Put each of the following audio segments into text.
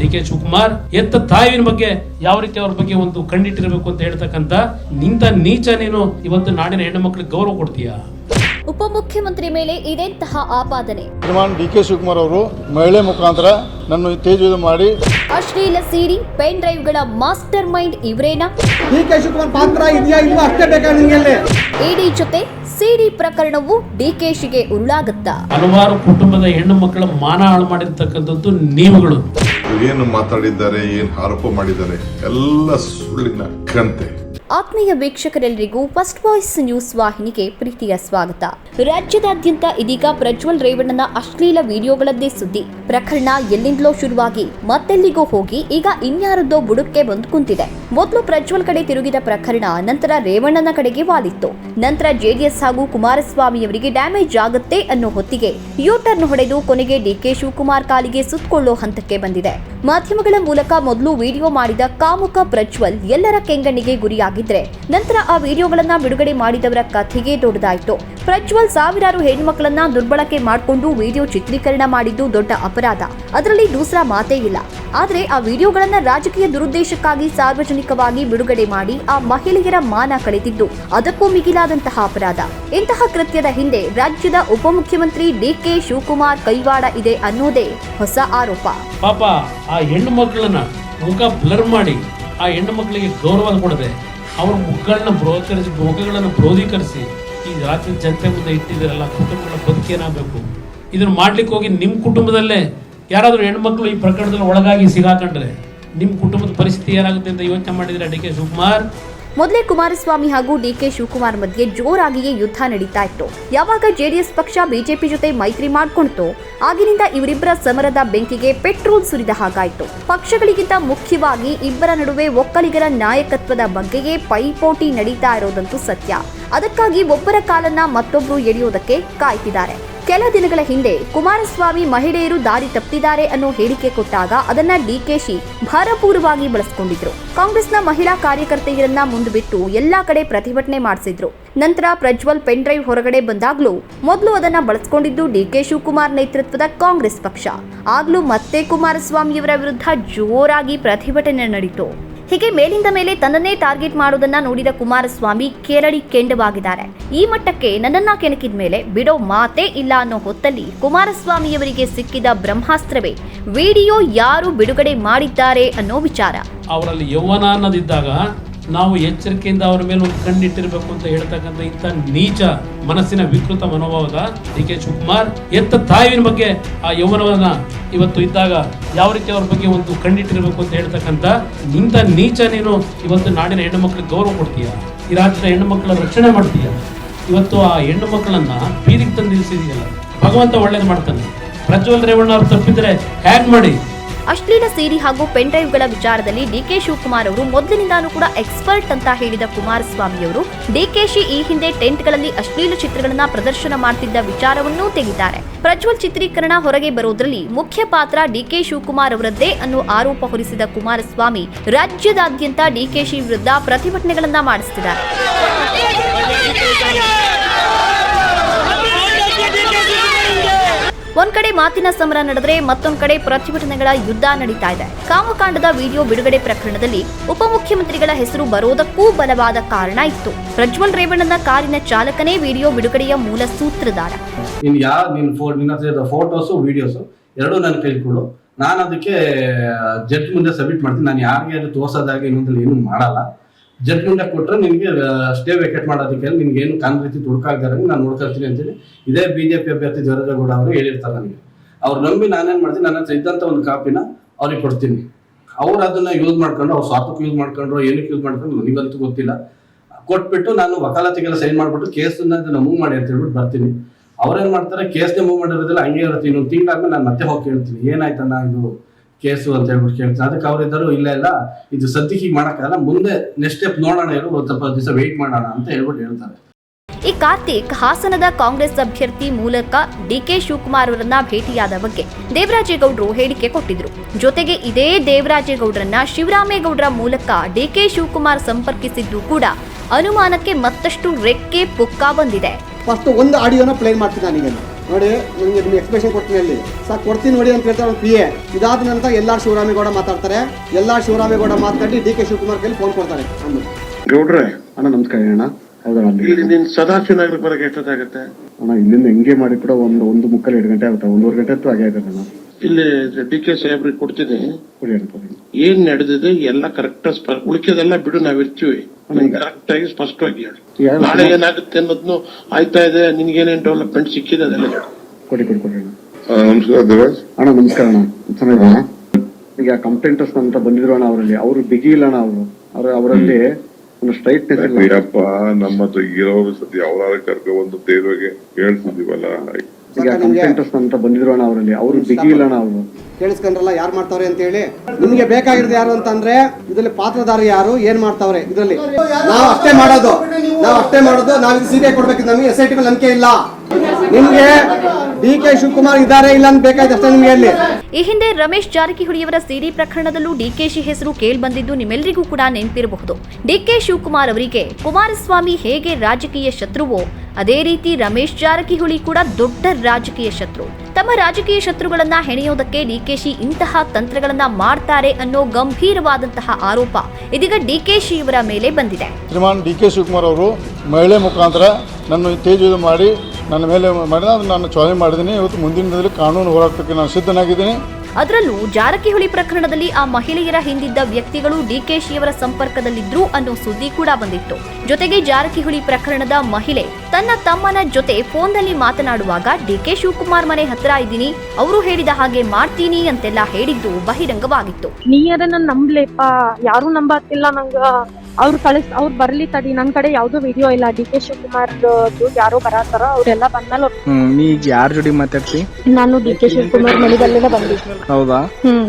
D K Shivakumar ಎತ್ತ ತಾಯಿನ ಬಗ್ಗೆ ಯಾವ ರೀತಿ ಅವ್ರ ಬಗ್ಗೆ ಒಂದು ಕಣ್ಣಿಟ್ಟಿರಬೇಕು ಅಂತ ಹೇಳ್ತಕ್ಕಂತ ನಿಂತ ನೀಚ ನೀನು ಇವತ್ತು ನಾಡಿನ ಹೆಣ್ಣು ಮಕ್ಕಳಿಗೆ ಗೌರವ ಕೊಡ್ತೀಯಾ? ಉಪಮುಖ್ಯಮಂತ್ರಿ ಮೇಲೆ ಇದೆಂತಹ ಆಪಾದನೆ? ಶ್ರೀಮಾನ್ ಡಿ ಕೆ ಶಿವಕುಮಾರ್ ಅವರು ಮಹಿಳೆ ಮುಖಾಂತರ ನನ್ನ ತೇಜ ಮಾಡಿ. ಅಶ್ಲೀಲ ಸಿಡಿ ಪೆನ್ ಡ್ರೈವ್ಗಳ ಮಾಸ್ಟರ್ ಮೈಂಡ್ ಇವರೇನಾ? ಡಿ ಕೆ ಶಿವಕುಮಾರ್ ಪಾತ್ರ ಇದೆಯಾ ಇಲ್ವಾ? ಅಷ್ಟೇ ಬೇಕಾ ನಿಮಗೆ ಇಡಿ ಜೊತೆ ಸಿಡಿ ಪ್ರಕರಣವು ಡಿಕೆಶಿಗೆ ಉರುಳಾಗುತ್ತಾ? ಹಲವಾರು ಕುಟುಂಬದ ಹೆಣ್ಣು ಮಕ್ಕಳ ಮಾನ ಹಾಳು ಮಾಡಿರ್ತಕ್ಕಂಥದ್ದು ನೀವುಗಳು. ಏನು ಮಾತಾಡಿದ್ದಾರೆ, ಏನು ಆರೋಪ ಮಾಡಿದ್ದಾರೆ, ಎಲ್ಲ ಸುಳ್ಳಿನ ಕಂತೆ ಆತ್ಮೀಯ ವೀಕ್ಷಕರೆಲ್ಲರಿಗೂ ಫಸ್ಟ್ ವಾಯ್ಸ್ ನ್ಯೂಸ್ ವಾಹಿನಿಗೆ ಪ್ರೀತಿಯ ಸ್ವಾಗತ. ರಾಜ್ಯದಾದ್ಯಂತ ಇದೀಗ ಪ್ರಜ್ವಲ್ ರೇವಣ್ಣನ ಅಶ್ಲೀಲ ವಿಡಿಯೋಗಳದ್ದೇ ಸುದ್ದಿ. ಪ್ರಕರಣ ಎಲ್ಲಿಂದಲೋ ಶುರುವಾಗಿ ಮತ್ತೆಲ್ಲಿಗೋ ಹೋಗಿ ಈಗ ಇನ್ಯಾರದ್ದೋ ಬುಡಕ್ಕೆ ಬಂದು ಕುಂತಿದೆ. ಮೊದಲು ಪ್ರಜ್ವಲ್ ಕಡೆ ತಿರುಗಿದ ಪ್ರಕರಣ, ನಂತರ ರೇವಣ್ಣನ ಕಡೆಗೆ ವಾಲಿತ್ತು ನಂತರ ಜೆಡಿಎಸ್ ಹಾಗೂ ಕುಮಾರಸ್ವಾಮಿಯವರಿಗೆ ಡ್ಯಾಮೇಜ್ ಆಗುತ್ತೆ ಅನ್ನೋ ಹೊತ್ತಿಗೆ ಯೂಟರ್ನ್ ಹೊಡೆದು ಕೊನೆಗೆ ಡಿಕೆ ಶಿವಕುಮಾರ್ ಕಾಲಿಗೆ ಸುತ್ತಕೊಳ್ಳೋ ಹಂತಕ್ಕೆ ಬಂದಿದೆ. ಮಾಧ್ಯಮಗಳ ಮೂಲಕ ಮೊದಲು ವಿಡಿಯೋ ಮಾಡಿದ ಕಾಮುಕ ಪ್ರಜ್ವಲ್ ಎಲ್ಲರ ಕೆಂಗಣ್ಣಿಗೆ ಗುರಿಯಾಗಿದ್ರೆ, ನಂತರ ಆ ವಿಡಿಯೋಗಳನ್ನ ಬಿಡುಗಡೆ ಮಾಡಿದವರ ಕಥೆಗೆ ದೊಡ್ಡದಾಯಿತು. ಪ್ರಜ್ವಲ್ ಸಾವಿರಾರು ಹೆಣ್ಮಕ್ಳನ್ನ ದುರ್ಬಳಕೆ ಮಾಡಿಕೊಂಡು ವಿಡಿಯೋ ಚಿತ್ರೀಕರಣ ಮಾಡಿದ್ದು ದೊಡ್ಡ ಅಪರಾಧ. ಅದರಲ್ಲಿ ದೂಸರ ಮಾತೇ ಇಲ್ಲ. ಆದರೆ ಆ ವಿಡಿಯೋಗಳನ್ನ ರಾಜಕೀಯ ದುರುದ್ದೇಶಕ್ಕಾಗಿ ಸಾರ್ವಜನಿಕವಾಗಿ ಬಿಡುಗಡೆ ಮಾಡಿ ಆ ಮಹಿಳೆಯರ ಮಾನ ಕಳೆದಿದ್ದು, ಅದಕ್ಕೂ ಮಿಗಿಲಾದಂತಹ ಅಪರಾಧ. ಇಂತಹ ಕೃತ್ಯದ ಹಿಂದೆ ರಾಜ್ಯದ ಉಪಮುಖ್ಯಮಂತ್ರಿ ಡಿಕೆ ಶಿವಕುಮಾರ್ ಕೈವಾಡ ಇದೆ ಅನ್ನೋದೇ ಹೊಸ ಆರೋಪ. ಪಾಪ, ಆ ಹೆಣ್ಣು ಮಕ್ಕಳನ್ನ ಮುಖ ಬ್ಲರ್ ಮಾಡಿ ಆ ಹೆಣ್ಣು ಮಕ್ಕಳಿಗೆ ಗೌರವ ಕೊಡದೆ ಅವ್ರ ಮುಖಗಳನ್ನ ಬ್ರೋಕರಿಸಿ, ಮುಖಗಳನ್ನು ಕ್ರೋಧೀಕರಿಸಿ ಈ ರಾಜ್ಯದ ಜನತೆ ಮುಂದೆ ಇಟ್ಟಿದ್ದೀರಲ್ಲ, ಕುಟುಂಬಗಳ ಬದುಕೇನಾಗಬೇಕು ಇದನ್ನ ಮಾಡ್ಲಿಕ್ಕೆ ಹೋಗಿ ನಿಮ್ಮ ಕುಟುಂಬದಲ್ಲೇ ಯಾರಾದರೂ ಹೆಣ್ಮಕ್ಳು ಈ ಪ್ರಕರಣದಲ್ಲಿ ಒಳಗಾಗಿ ಸಿಗಾಕೊಂಡ್ರೆ ನಿಮ್ಮ ಕುಟುಂಬದ ಪರಿಸ್ಥಿತಿ ಏನಾಗುತ್ತೆ ಅಂತ ಯೋಚನೆ ಮಾಡಿದರೆ ಡಿ ಕೆ ಶಿವಕುಮಾರ್? ಮೊದಲೇ ಕುಮಾರಸ್ವಾಮಿ ಹಾಗೂ ಡಿಕೆ ಶಿವಕುಮಾರ್ ಮಧ್ಯೆ ಜೋರಾಗಿಯೇ ಯುದ್ಧ ನಡೀತಾ ಇತ್ತು. ಯಾವಾಗ ಜೆಡಿಎಸ್ ಪಕ್ಷ ಬಿಜೆಪಿ ಜೊತೆ ಮೈತ್ರಿ ಮಾಡ್ಕೊಳ್ತೋ ಆಗಿನಿಂದ ಇವರಿಬ್ಬರ ಸಮರದ ಬೆಂಕಿಗೆ ಪೆಟ್ರೋಲ್ ಸುರಿದ ಹಾಗಾಯಿತು. ಪಕ್ಷಗಳಿಗಿಂತ ಮುಖ್ಯವಾಗಿ ಇಬ್ಬರ ನಡುವೆ ಒಕ್ಕಲಿಗರ ನಾಯಕತ್ವದ ಬಗ್ಗೆಯೇ ಪೈಪೋಟಿ ನಡೀತಾ ಇರೋದಂತೂ ಸತ್ಯ. ಅದಕ್ಕಾಗಿ ಒಬ್ಬರ ಕಾಲನ್ನ ಮತ್ತೊಬ್ಬರು ಎಳೆಯೋದಕ್ಕೆ ಕಾಯ್ತಿದ್ದಾರೆ. ಕೆಲ ದಿನಗಳ ಹಿಂದೆ ಕುಮಾರಸ್ವಾಮಿ ಮಹಿಳೆಯರು ದಾರಿ ತಪ್ಪಿದ್ದಾರೆ ಅನ್ನೋ ಹೇಳಿಕೆ ಕೊಟ್ಟಾಗ ಅದನ್ನ ಡಿಕೆಶಿ ಭಾರಪೂರ್ವವಾಗಿ ಬಳಸಿಕೊಂಡಿದ್ರು. ಕಾಂಗ್ರೆಸ್ನ ಮಹಿಳಾ ಕಾರ್ಯಕರ್ತೆಯರನ್ನ ಮುಂದುಬಿಟ್ಟು ಎಲ್ಲಾ ಕಡೆ ಪ್ರತಿಭಟನೆ ಮಾಡಿಸಿದ್ರು. ನಂತರ ಪ್ರಜ್ವಲ್ ಪೆನ್ ಡ್ರೈವ್ ಹೊರಗಡೆ ಬಂದಾಗ್ಲೂ ಮೊದಲು ಅದನ್ನ ಬಳಸ್ಕೊಂಡಿದ್ದು ಡಿಕೆ ಶಿವಕುಮಾರ್ ನೇತೃತ್ವದ ಕಾಂಗ್ರೆಸ್ ಪಕ್ಷ. ಆಗ್ಲೂ ಮತ್ತೆ ಕುಮಾರಸ್ವಾಮಿಯವರ ವಿರುದ್ಧ ಜೋರಾಗಿ ಪ್ರತಿಭಟನೆ ನಡೀತು. ಹೀಗೆ ಮೇಲಿಂದ ಮೇಲೆ ತನ್ನನ್ನೇ ಟಾರ್ಗೆಟ್ ಮಾಡೋದನ್ನ ನೋಡಿದ ಕುಮಾರಸ್ವಾಮಿ ಕೇರಳಿ ಕೆಂಡವಾಗಿದ್ದಾರೆ. ಈ ಮಟ್ಟಕ್ಕೆ ನನ್ನನ್ನ ಕೆಣಕಿದ ಮೇಲೆ ಬಿಡೋ ಮಾತೇ ಇಲ್ಲ ಅನ್ನೋ ಹೊತ್ತಲ್ಲಿ ಕುಮಾರಸ್ವಾಮಿಯವರಿಗೆ ಸಿಕ್ಕಿದ ಬ್ರಹ್ಮಾಸ್ತ್ರವೇ, ವಿಡಿಯೋ ಯಾರು ಬಿಡುಗಡೆ ಮಾಡಿದ್ದಾರೆ ಅನ್ನೋ ವಿಚಾರ. ಅವರಲ್ಲಿ ಯೌವನ ಅನ್ನೋದಿದ್ದಾಗ ನಾವು ಎಚ್ಚರಿಕೆಯಿಂದ ಅವರ ಮೇಲೆ ಒಂದು ಕಣ್ಣಿಟ್ಟಿರಬೇಕು ಅಂತ ಹೇಳ್ತಕ್ಕಂಥ ಇಂಥ ನೀಚ ಮನಸ್ಸಿನ ವಿಕೃತ ಮನೋಭಾವದ ಡಿ ಕೆ ಶಿವಕುಮಾರ್ ಎತ್ತ ತಾಯಿನ ಬಗ್ಗೆ ಆ ಯೌವನವನ್ನ ಇವತ್ತು ಇದ್ದಾಗ ಯಾವ ರೀತಿ ಅವ್ರ ಬಗ್ಗೆ ಒಂದು ಕಣ್ಣಿಟ್ಟಿರಬೇಕು ಅಂತ ಹೇಳ್ತಕ್ಕಂಥ ಇಂಥ ನೀಚ ನೀನು ಇವತ್ತು ನಾಡಿನ ಹೆಣ್ಣು ಮಕ್ಕಳಿಗೆ ಗೌರವ ಕೊಡ್ತೀಯ? ಈ ರಾಜ್ಯದ ಹೆಣ್ಣು ಮಕ್ಕಳ ರಕ್ಷಣೆ ಮಾಡ್ತೀಯ? ಇವತ್ತು ಆ ಹೆಣ್ಣು ಮಕ್ಕಳನ್ನ ಬೀದಿಗೆ ತಂದು ನಿಲ್ಲಿಸಿದೆಯಲ್ಲ ಭಗವಂತ ಒಳ್ಳೇದು ಮಾಡ್ತಾನೆ. ಪ್ರಜ್ವಲ್ ರೇವಣ್ಣ ಅವ್ರು ತಪ್ಪಿದ್ರೆ ಹ್ಯಾಂಗ್ ಮಾಡಿ. ಅಶ್ಲೀಲ ಸೀರಿ ಹಾಗೂ ಪೆನ್ ಡ್ರೈವ್ಗಳ ವಿಚಾರದಲ್ಲಿ ಡಿಕೆ ಶಿವಕುಮಾರ್ ಅವರು ಮೊದಲಿನಿಂದಾನೂ ಕೂಡ ಎಕ್ಸ್ಪರ್ಟ್ ಅಂತ ಹೇಳಿದ ಕುಮಾರಸ್ವಾಮಿಯವರು ಡಿಕೆಶಿ ಈ ಹಿಂದೆ ಟೆಂಟ್ಗಳಲ್ಲಿ ಅಶ್ಲೀಲ ಚಿತ್ರಗಳನ್ನ ಪ್ರದರ್ಶನ ಮಾಡ್ತಿದ್ದ ವಿಚಾರವನ್ನೂ ತೆಗಿದ್ದಾರೆ ಪ್ರಜ್ವಲ್ ಚಿತ್ರೀಕರಣ ಹೊರಗೆ ಬರೋದ್ರಲ್ಲಿ ಮುಖ್ಯ ಪಾತ್ರ ಡಿಕೆ ಶಿವಕುಮಾರ್ ಅವರದ್ದೇ ಅನ್ನೋ ಆರೋಪ ಹೊರಿಸಿದ ಕುಮಾರಸ್ವಾಮಿ ರಾಜ್ಯದಾದ್ಯಂತ ಡಿಕೆಶಿ ವಿರುದ್ಧ ಪ್ರತಿಭಟನೆಗಳನ್ನ ಮಾಡಿಸ್ತಿದ್ದಾರೆ. ಒಂದ್ ಕಡೆ ಮಾತಿನ ಸಮರ ನಡೆದ್ರೆ ಮತ್ತೊಂದ್ ಕಡೆ ಪ್ರತಿಭಟನೆಗಳ ಯುದ್ಧ ನಡೀತಾ ಇದೆ. ಕಾಮಕಾಂಡದ ವಿಡಿಯೋ ಬಿಡುಗಡೆ ಪ್ರಕರಣದಲ್ಲಿ ಉಪಮುಖ್ಯಮಂತ್ರಿಗಳ ಹೆಸರು ಬರೋದಕ್ಕೂ ಬಲವಾದ ಕಾರಣ ಇತ್ತು. ಪ್ರಜ್ವಲ್ ರೇವಣ್ಣನ ಕಾರಿನ ಚಾಲಕನೇ ವಿಡಿಯೋ ಬಿಡುಗಡೆಯ ಮೂಲ ಸೂತ್ರಧಾರ. ನೀನು ನಾನು ಅದಕ್ಕೆ ಜಡ್ಜ್ ಮುಂದೆ ಸಬ್ಮಿಟ್ ಮಾಡ್ತೀನಿ. ನಾನು ಯಾರಿಗೆ ಅದು ತೋರ್ಸೋದಾಗಿ ಇನ್ನೊಂದ್ರಲ್ಲಿ ಏನು ಮಾಡಲ್ಲ. ಜಡ್ಜ್ ಮುಂದೆ ಕೊಟ್ಟರೆ ನಿಮಗೆ ಸ್ಟೇ ವೇಕೆಟ್ ಮಾಡೋದಕ್ಕೆ ನಿಮ್ಗೆ ಏನು ಕಾನ್ ರೀತಿ ತುಡುಕಾಗ್ದಾರಂಗೆ ನಾನು ನೋಡ್ಕೊಳ್ತೀನಿ ಅಂತೇಳಿ ಇದೇ ಬಿ ಜೆ ಪಿ ಅಭ್ಯರ್ಥಿ ದೇವರಾಜೇಗೌಡ ಅವರು ಹೇಳಿರ್ತಾರೆ ನನಗೆ. ಅವ್ರು ನಂಬಿ ನಾನೇನು ಮಾಡ್ತೀನಿ, ನನ್ನ ಹತ್ರ ಒಂದು ಕಾಪಿನ ಅವ್ರಿಗೆ ಕೊಡ್ತೀನಿ. ಅವ್ರು ಅದನ್ನ ಯೂಸ್ ಮಾಡ್ಕೊಂಡು ಅವ್ರು ಸ್ವಾರ್ಥಕ್ಕೆ ಯೂಸ್ ಮಾಡ್ಕೊಂಡ್ರು, ಏನಕ್ಕೆ ಯೂಸ್ ಮಾಡ್ಕೊಂಡು ನನಗಂತೂ ಗೊತ್ತಿಲ್ಲ. ಕೊಟ್ಬಿಟ್ಟು ನಾನು ವಕಾಲತಿಗೆಲ್ಲ ಸೈನ್ ಮಾಡ್ಬಿಟ್ಟು ಕೇಸನ್ನ ಮೂವ್ ಮಾಡಿ ಅಂತ ಹೇಳ್ಬಿಟ್ಟು ಬರ್ತೀನಿ. ಅವ್ರೇನು ಮಾಡ್ತಾರೆ, ಕೇಸ್ನೇ ಮೂವ್ ಮಾಡಿರೋದಿಲ್ಲ, ಹಂಗೆ ಇರುತ್ತೆ. ಇನ್ನೊಂದು ತಿಂಗಳಾದ್ಮೇಲೆ ನಾನು ಮತ್ತೆ ಹೋಗಿ ಕೇಳ್ತೀನಿ. ಏನಾಯ್ತಣ್ಣ ಇದು? ಕೇಸು ಅಂತ ಹೇಳ್ಬಿಟ್ಟು ಕೇಳ್ತೀನಿ ಅದಕ್ಕೆ ಅವ್ರಿದ್ದರು ಇಲ್ಲ ಇಲ್ಲ ಇದು ಸದ್ಯಕ್ಕೆ ಹೀಗೆ ಮಾಡೋಕ್ಕಾಗಲ್ಲ ಮುಂದೆ ನೆಕ್ಸ್ಟ್ ಸ್ಟೆಪ್ ನೋಡೋಣ ಇರು ಒಂದು ಸ್ವಲ್ಪ ದಿವಸ ವೆಯ್ಟ್ ಮಾಡೋಣ ಅಂತ ಹೇಳ್ಬಿಟ್ಟು ಹೇಳ್ತಾರೆ. ಈ ಕಾರ್ತಿಕ್ ಹಾಸನದ ಕಾಂಗ್ರೆಸ್ ಅಭ್ಯರ್ಥಿ ಮೂಲಕ ಡಿಕೆ ಶಿವಕುಮಾರ್ ಅವರನ್ನ ಭೇಟಿಯಾದ ಬಗ್ಗೆ ದೇವರಾಜೇಗೌಡರು ಹೇಳಿಕೆ ಕೊಟ್ಟಿದ್ರು. ಜೊತೆಗೆ ಇದೇ ದೇವರಾಜೇಗೌಡರನ್ನ ಶಿವರಾಮೇಗೌಡರ ಮೂಲಕ ಡಿಕೆ ಶಿವಕುಮಾರ್ ಸಂಪರ್ಕಿಸಿದ್ದು ಕೂಡ ಅನುಮಾನಕ್ಕೆ ಮತ್ತಷ್ಟು ರೆಕ್ಕೆ ಪುಕ್ಕ ಬಂದಿದೆ. ಫಸ್ಟ್ ಒಂದು ಆಡಿಯೋನ ಪ್ಲೇ ಮಾಡ್ತೀನಿ ನನಗೆ ನೋಡಿ ನಿಮಗೆ ನಿಮ್ಗೆ ಎಕ್ಸ್ಪ್ರೆಷನ್ ಕೊಡ್ತೀನಿ ಅಲ್ಲಿ. ಸಾಕು ಕೊಡ್ತೀನಿ ನೋಡಿ ಅಂತ ಹೇಳ್ತಾರೆ ಪಿ ಎ ಇದಾದ ನಂತರ ಎಲ್ಲ ಶಿವರಾಮೇಗೌಡ ಮಾತಾಡ್ತಾರೆ. ಎಲ್ಲ ಶಿವರಾಮೇಗೌಡ ಮಾತಾಡಿ ಡಿ ಕೆ ಶಿವಕುಮಾರ್ ಕೈಲಿ ಫೋನ್ ಕೊಡ್ತಾರೆ. ನೋಡ್ರೆ ಗೌಡ್ರೆ ಅಣ್ಣ ನಮಸ್ಕಾರ ಅಣ್ಣ ಹೌದಾ ಇಲ್ಲಿ ಸದಾಶಿವ ಸದಾಶಿವನಗರಕ್ಕೆ ಬರಕ್ಕೆ ಎಷ್ಟೊತ್ತಾಗತ್ತೆ? ಅಣ್ಣ ಇಲ್ಲಿಂದ ಹೆಂಗೆ ಮಾಡಿ ಕೂಡ ಒಂದು ಒಂದು ಮುಕ್ಕಲ್ ಎರಡು ಗಂಟೆ ಆಗುತ್ತೆ. ಒಂದೂವರೆ ಗಂಟೆ ಅಂತೂ ಆಗೇ ಆಗುತ್ತೆ ಅಣ್ಣ. ಇಲ್ಲಿ ಡಿ ಕೆ ಸಾಹೇಬ್ರಿಗೆ ಕೊಡ್ತೀನಿ ಕೊಡಿ ಅಣ್ಣ ಕೊಡಿ ಏನ್ ನಡೆದಿದೆ ಎಲ್ಲ ಕರೆಕ್ಟ್ ಉಳಿಕೆದೆಲ್ಲ ಬಿಡು ನಾವಿರ್ತೀವಿ. ಕರೆಕ್ಟ್ ಆಗಿ ಸ್ಪಷ್ಟವಾಗಿ ಹೇಳು ನಾಳೆ ಏನಾಗುತ್ತೆ ಅನ್ನೋದನ್ನು ಆಯ್ತಾ ಇದೆ ನಿನ್ಗೇನೇನ್ ಡೆವಲಪ್ಮೆಂಟ್ ಸಿಕ್ಕಿದೆ ಅದೆಲ್ಲ ಹೇಳು. ಕೊಡಿ ಕೊಡಿ ನಮಸ್ಕಾರ ದೇವರಾಜ್. ಅಣ್ಣ ನಮಸ್ಕಾರ ಅಣ್ಣ. ಈಗ ಕಂಪ್ಲೇಂಟರ್ಸ್ ಅಂತ ಬಂದಿದ್ರು ಅಣ್ಣ ಅವರಲ್ಲಿ. ಅವರು ಬಿಗಿ ಇಲ್ಲ ಅಣ್ಣ ಅವರು. ಅವ್ರ ಅವರಲ್ಲಿ ಒಂದು ಸ್ಟ್ರೈಟ್ನೆಸ್ ಇಲ್ಲ ಅಯ್ಯಪ್ಪ ನಮ್ಮ ಹತ್ರ ಇರೋರು ಸದ್ಯ ಅವರಾದ ಕರ್ಕೊ ಒಂದು ದೇವ್ರಿಗೆ ಹೇಳ್ತಿದೀವಲ್ಲ ಈಗ ಅಂತ ಬಂದಿದ್ರು ಅಣ್ಣ ಅವರಲ್ಲಿ. ಅವರು ಬಿಗಿ ಇಲ್ಲ ಅಣ್ಣ ಅವರು. ಕೇಳಿಸ್ಕೊಂಡ್ರಲ್ಲ ಯಾರು ಮಾಡ್ತಾವ್ರೆ ಅಂತ ಹೇಳಿ ನಿಮ್ಗೆ ಬೇಕಾಗಿರೋದು ಯಾರು ಅಂತಂದ್ರೆ ಇದರಲ್ಲಿ ಪಾತ್ರಧಾರಿ ಯಾರು ಏನ್ ಮಾಡ್ತಾವ್ರೆ? ಇದ್ರಲ್ಲಿ. ನಾವು ಅಷ್ಟೇ ಮಾಡೋದು. ನಾವು ಅಷ್ಟೇ ಮಾಡೋದು. ನಾವು ಸೀರೆ ಸಿಬಿಐ ಕೊಡ್ಬೇಕು ನಮಗೆ. ಎಸ್ ಐ ಟಿ ಮೇಲೆ ನಂಬಿಕೆ ಇಲ್ಲ. ನಿಮ್ಗೆ ಡಿ ಕೆ ಶಿವಕುಮಾರ್ ಇದ್ದಾರೆ ಇಲ್ಲ ಅಂತ ಬೇಕಾಯ್ತು ಅಷ್ಟೇ ನಿಮ್ಗೆ ಅಲ್ಲಿ ಈ ಹಿಂದೆ ರಮೇಶ್ ಜಾರಕಿಹೊಳಿಯವರ ಸಿರಿ ಪ್ರಕರಣದಲ್ಲೂ ಡಿಕೆಶಿ ಹೆಸರು ಕೇಳ್ಬಂದಿದ್ದು ನಿಮ್ಮೆಲ್ಲರಿಗೂ ಕೂಡ ನೆನಪಿರಬಹುದು. ಡಿಕೆ ಶಿವಕುಮಾರ್ ಅವರಿಗೆ ಕುಮಾರಸ್ವಾಮಿ ಹೇಗೆ ರಾಜಕೀಯ ಶತ್ರುವೋ ಅದೇ ರೀತಿ ರಮೇಶ್ ಜಾರಕಿಹೊಳಿ ಕೂಡ ದೊಡ್ಡ ರಾಜಕೀಯ ಶತ್ರು. ತಮ್ಮ ರಾಜಕೀಯ ಶತ್ರುಗಳನ್ನ ಹೆಣೆಯೋದಕ್ಕೆ ಡಿಕೆಶಿ ಇಂತಹ ತಂತ್ರಗಳನ್ನ ಮಾಡ್ತಾರೆ ಅನ್ನೋ ಗಂಭೀರವಾದಂತಹ ಆರೋಪ ಇದೀಗ ಡಿಕೆಶಿ ಇವರ ಮೇಲೆ ಬಂದಿದೆ. ಶ್ರೀಮಾನ್ ಡಿ ಕೆ ಶಿವಕುಮಾರ್ ಅವರು ಮಹಿಳೆ ಮುಖಾಂತರ ನನ್ನ ತೇಜ ಮಾಡಿ ನನ್ನ ಮೇಲೆ ಮಾಡಿದ ನಾನು ಚೋದನೆ ಮಾಡಿದ್ದೀನಿ. ಇವತ್ತು ಮುಂದಿನ ದಿನದಲ್ಲಿ ಕಾನೂನು ಹೋರಾಟಕ್ಕೆ ನಾನು ಸಿದ್ಧನಾಗಿದ್ದೀನಿ. ಅದರಲ್ಲೂ ಜಾರಕಿಹೊಳಿ ಪ್ರಕರಣದಲ್ಲಿ ಆ ಮಹಿಳೆಯರ ಹಿಂದಿದ್ದ ವ್ಯಕ್ತಿಗಳು ಡಿಕೆಶಿಯವರ ಸಂಪರ್ಕದಲ್ಲಿದ್ರು ಅನ್ನೋ ಸುದ್ದಿ ಕೂಡ ಬಂದಿತ್ತು. ಜೊತೆಗೆ ಜಾರಕಿಹೊಳಿ ಪ್ರಕರಣದ ಮಹಿಳೆ ತನ್ನ ತಮ್ಮನ ಜೊತೆ ಫೋನ್ನಲ್ಲಿ ಮಾತನಾಡುವಾಗ ಡಿಕೆ ಶಿವಕುಮಾರ್ ಮನೆ ಹತ್ರ ಇದ್ದೀನಿ ಅವರು ಹೇಳಿದ ಹಾಗೆ ಮಾಡ್ತೀನಿ ಅಂತೆಲ್ಲ ಹೇಳಿದ್ದು ಬಹಿರಂಗವಾಗಿತ್ತು. ನೀ ಅದನ್ನ ನಂಬ್ಲೇಪ ಯಾರು ನಂಬಾತಿಲ್ಲ ನಂಗ. ಅವ್ರು ಕಳಿಸ್ ಅವ್ರು ಬರ್ಲಿ ತಡಿ ನನ್ ಕಡೆ ಯಾವ್ದು ವಿಡಿಯೋ ಇಲ್ಲ. ಡಿ ಕೆ ಶಿವಕುಮಾರ್ ಯಾರೋ ಬರತ್ತಾರ ಅವ್ರೆಲ್ಲ ಬಂದ್ಮೇಲೆ ನೀ ಈಗ ಯಾರ ಜೋಡಿ ಮಾತಾಡ್ತಿ? ನಾನು ಡಿ ಕೆ ಶಿವಕುಮಾರ್ ಮನೆಗಲ್ಲೆಲ್ಲ ಬಂದಿದ್ದೆ ಹೌದಾ? ಹ್ಮ್.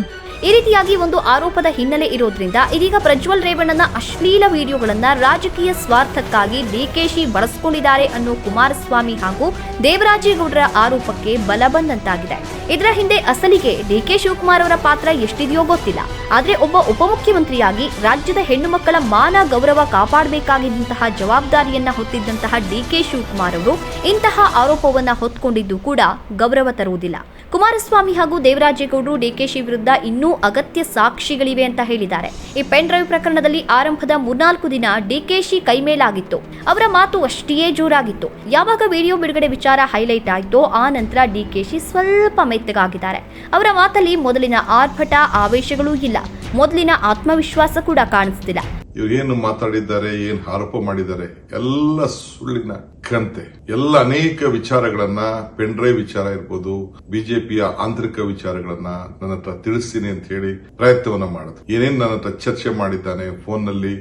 ಈ ರೀತಿಯಾಗಿ ಒಂದು ಆರೋಪದ ಹಿನ್ನೆಲೆ ಇರೋದ್ರಿಂದ ಇದೀಗ ಪ್ರಜ್ವಲ್ ರೇವಣ್ಣನ ಅಶ್ಲೀಲ ವಿಡಿಯೋಗಳನ್ನ ರಾಜಕೀಯ ಸ್ವಾರ್ಥಕ್ಕಾಗಿ ಡಿಕೆಶಿ ಬಳಸಿಕೊಂಡಿದ್ದಾರೆ ಅನ್ನೋ ಕುಮಾರಸ್ವಾಮಿ ಹಾಗೂ ದೇವರಾಜೇಗೌಡರ ಆರೋಪಕ್ಕೆ ಬಲ ಬಂದಂತಾಗಿದೆ ಇದರ ಹಿಂದೆ ಅಸಲಿಗೆ ಡಿಕೆ ಶಿವಕುಮಾರ್ ಅವರ ಪಾತ್ರ ಎಷ್ಟಿದೆಯೋ ಗೊತ್ತಿಲ್ಲ. ಆದ್ರೆ ಒಬ್ಬ ಉಪಮುಖ್ಯಮಂತ್ರಿಯಾಗಿ ರಾಜ್ಯದ ಹೆಣ್ಣು ಮಕ್ಕಳ ಮಾನ ಗೌರವ ಕಾಪಾಡಬೇಕಾಗಿದ್ದಂತಹ ಜವಾಬ್ದಾರಿಯನ್ನ ಹೊತ್ತಿದ್ದಂತಹ ಡಿಕೆ ಶಿವಕುಮಾರ್ ಅವರು ಇಂತಹ ಆರೋಪವನ್ನ ಹೊತ್ಕೊಂಡಿದ್ದು ಕೂಡ ಗೌರವ ತರುವುದಿಲ್ಲ. ಕುಮಾರಸ್ವಾಮಿ ಹಾಗೂ ದೇವರಾಜೇಗೌಡರು ಡಿಕೆಶಿ ವಿರುದ್ಧ ಇನ್ನೂ ಅಗತ್ಯ ಸಾಕ್ಷಿಗಳಿವೆ ಅಂತ ಹೇಳಿದ್ದಾರೆ. ಈ ಪೆನ್ ಡ್ರೈವ್ ಪ್ರಕರಣದಲ್ಲಿ ಆರಂಭದ ಮೂರ್ನಾಲ್ಕು ದಿನ ಡಿಕೆಶಿ ಕೈಮೇಲಾಗಿತ್ತು ಅವರ ಮಾತು ಅಷ್ಟೇ ಜೋರಾಗಿತ್ತು. ಯಾವಾಗ ವಿಡಿಯೋ ಬಿಡುಗಡೆ ವಿಚಾರ ಹೈಲೈಟ್ ಆಯಿತೋ ಆ ನಂತರ ಡಿಕೆಶಿ ಸ್ವಲ್ಪ ಮೆತ್ತಗಾಗಿದ್ದಾರೆ. ಅವರ ಮಾತಲ್ಲಿ ಮೊದಲಿನ ಆರ್ಭಟ, ಆವೇಶಗಳೂ ಇಲ್ಲ. ಮೊದಲಿನ ಆತ್ಮವಿಶ್ವಾಸ ಕೂಡ ಕಾಣಿಸ್ತಿಲ್ಲ. ಇವ್ರು ಏನು ಮಾತಾಡಿದ್ದಾರೆ, ಏನ್ ಆರೋಪ ಮಾಡಿದ್ದಾರೆ, ಎಲ್ಲ ಸುಳ್ಳಿನ ಕಂತೆ ಎಲ್ಲ ಅನೇಕ ವಿಚಾರಗಳನ್ನ ಪೆನ್ ಡ್ರೈವ್ ವಿಚಾರ ಇರ್ಬೋದು, ಬಿಜೆಪಿಯ ಆಂತರಿಕ ವಿಚಾರಗಳನ್ನ ನನ್ನ ಹತ್ರ ತಿಳಿಸ್ತೀನಿ ಅಂತ ಹೇಳಿ ಪ್ರಯತ್ನವನ್ನ ಮಾಡುದು ಏನೇನ್ ನನ್ನ ಹತ್ರ ಚರ್ಚೆ ಮಾಡಿದ್ದಾನೆ ಫೋನ್ನಲ್ಲಿ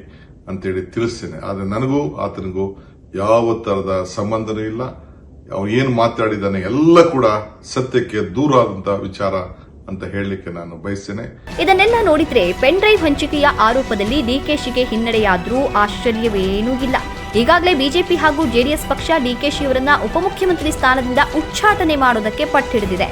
ಅಂತೇಳಿ ತಿಳಿಸ್ತೇನೆ. ಆದ್ರೆ ನನಗೂ, ಆತನಿಗೂ ಯಾವ ತರದ ಸಂಬಂಧನೂ ಇಲ್ಲ. ಅವನು ಏನ್ ಮಾತಾಡಿದ್ದಾನೆ ಎಲ್ಲ ಕೂಡ ಸತ್ಯಕ್ಕೆ ದೂರ ಆದಂತಹ ವಿಚಾರ ಅಂತ ಹೇಳಲಿಕ್ಕೆ ನಾನು ಬಯಸ್ತೇನೆ. ಇದನ್ನೆಲ್ಲ ನೋಡಿದ್ರೆ ಪೆನ್ ಡ್ರೈವ್ ಹಂಚಿಕೆಯ ಆರೋಪದಲ್ಲಿ ಡಿಕೆಶಿಗೆ ಹಿನ್ನಡೆಯಾದ್ರೂ ಆಶ್ಚರ್ಯವೇನೂ ಇಲ್ಲ. ಈಗಾಗಲೇ ಬಿಜೆಪಿ ಹಾಗೂ ಜೆಡಿಎಸ್ ಪಕ್ಷ ಡಿಕೆಶಿ ಅವರನ್ನ ಉಪಮುಖ್ಯಮಂತ್ರಿ ಸ್ಥಾನದಿಂದ ಉಚ್ಚಾಟನೆ ಮಾಡೋದಕ್ಕೆ ಪಟ್ಟಿಡಿದಿದೆ.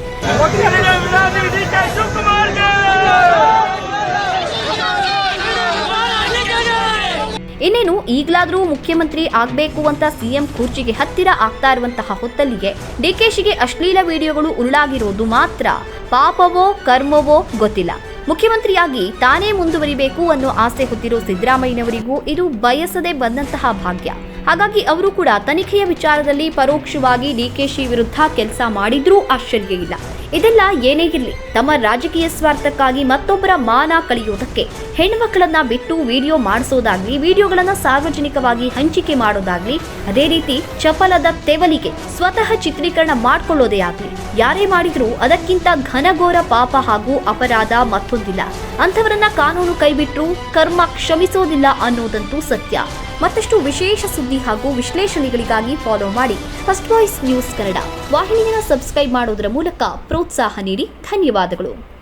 ಇನ್ನೇನು, ಈಗಲಾದರೂ ಮುಖ್ಯಮಂತ್ರಿ ಆಗಬೇಕು ಅಂತ ಸಿಎಂ ಕುರ್ಚಿಗೆ ಹತ್ತಿರ ಆಗ್ತಾ ಇರುವಂತಹ ಹೊತ್ತಲ್ಲಿಗೆ ಡಿಕೆಶಿಗೆ ಅಶ್ಲೀಲ ವಿಡಿಯೋಗಳು ಉರುಳಾಗಿರೋದು ಮಾತ್ರ ಪಾಪವೋ, ಕರ್ಮವೋ ಗೊತ್ತಿಲ್ಲ. ಮುಖ್ಯಮಂತ್ರಿಯಾಗಿ ತಾನೇ ಮುಂದುವರಿಬೇಕು ಅನ್ನೋ ಆಸೆ ಹೊತ್ತಿರೋ ಸಿದ್ದರಾಮಯ್ಯನವರಿಗೂ ಇದು ಬಯಸದೆ ಬಂದಂತಹ ಭಾಗ್ಯ. ಹಾಗಾಗಿ ಅವರು ಕೂಡ ತನಿಖೆಯ ವಿಚಾರದಲ್ಲಿ ಪರೋಕ್ಷವಾಗಿ ಡಿಕೆಶಿ ವಿರುದ್ಧ ಕೆಲಸ ಮಾಡಿದ್ರೂ ಆಶ್ಚರ್ಯ ಇಲ್ಲ. ಇದೆಲ್ಲ ಏನೇ ಇರಲಿ, ತಮ್ಮ ರಾಜಕೀಯ ಸ್ವಾರ್ಥಕ್ಕಾಗಿ ಮತ್ತೊಬ್ಬರ ಮಾನ ಕಳೆಯುವುದಕ್ಕೆ ಹೆಣ್ಮಕ್ಕಳನ್ನ ಬಿಟ್ಟು ವಿಡಿಯೋ ಮಾಡಿಸೋದಾಗ್ಲಿ, ವಿಡಿಯೋಗಳನ್ನ ಸಾರ್ವಜನಿಕವಾಗಿ ಹಂಚಿಕೆ ಮಾಡೋದಾಗ್ಲಿ, ಅದೇ ರೀತಿ ಚಪಲದ ತೆವಲಿಗೆ ಸ್ವತಃ ಚಿತ್ರೀಕರಣ ಮಾಡ್ಕೊಳ್ಳೋದೇ ಆಗ್ಲಿ. ಯಾರೇ ಮಾಡಿದ್ರೂ ಅದಕ್ಕಿಂತ ಘನಘೋರ ಪಾಪ ಹಾಗೂ ಅಪರಾಧ ಮತ್ತೊಂದಿಲ್ಲ. ಅಂಥವರನ್ನ ಕಾನೂನು ಕೈಬಿಟ್ರು ಕರ್ಮ ಕ್ಷಮಿಸೋದಿಲ್ಲ ಅನ್ನೋದಂತೂ ಸತ್ಯ. ಮತ್ತಷ್ಟು ವಿಶೇಷ ಸುದ್ದಿ ಹಾಗೂ ವಿಶ್ಲೇಷಣೆಗಳಿಗಾಗಿ ಫಾಲೋ ಮಾಡಿ ಫಸ್ಟ್ ವಾಯ್ಸ್ ನ್ಯೂಸ್ ಕನ್ನಡ. ವಾಹಿನಿಯನ್ನು ಸಬ್ಸ್ಕ್ರೈಬ್ ಮಾಡೋದರ ಮೂಲಕ ಪ್ರೋತ್ಸಾಹ ನೀಡಿ. ಧನ್ಯವಾದಗಳು.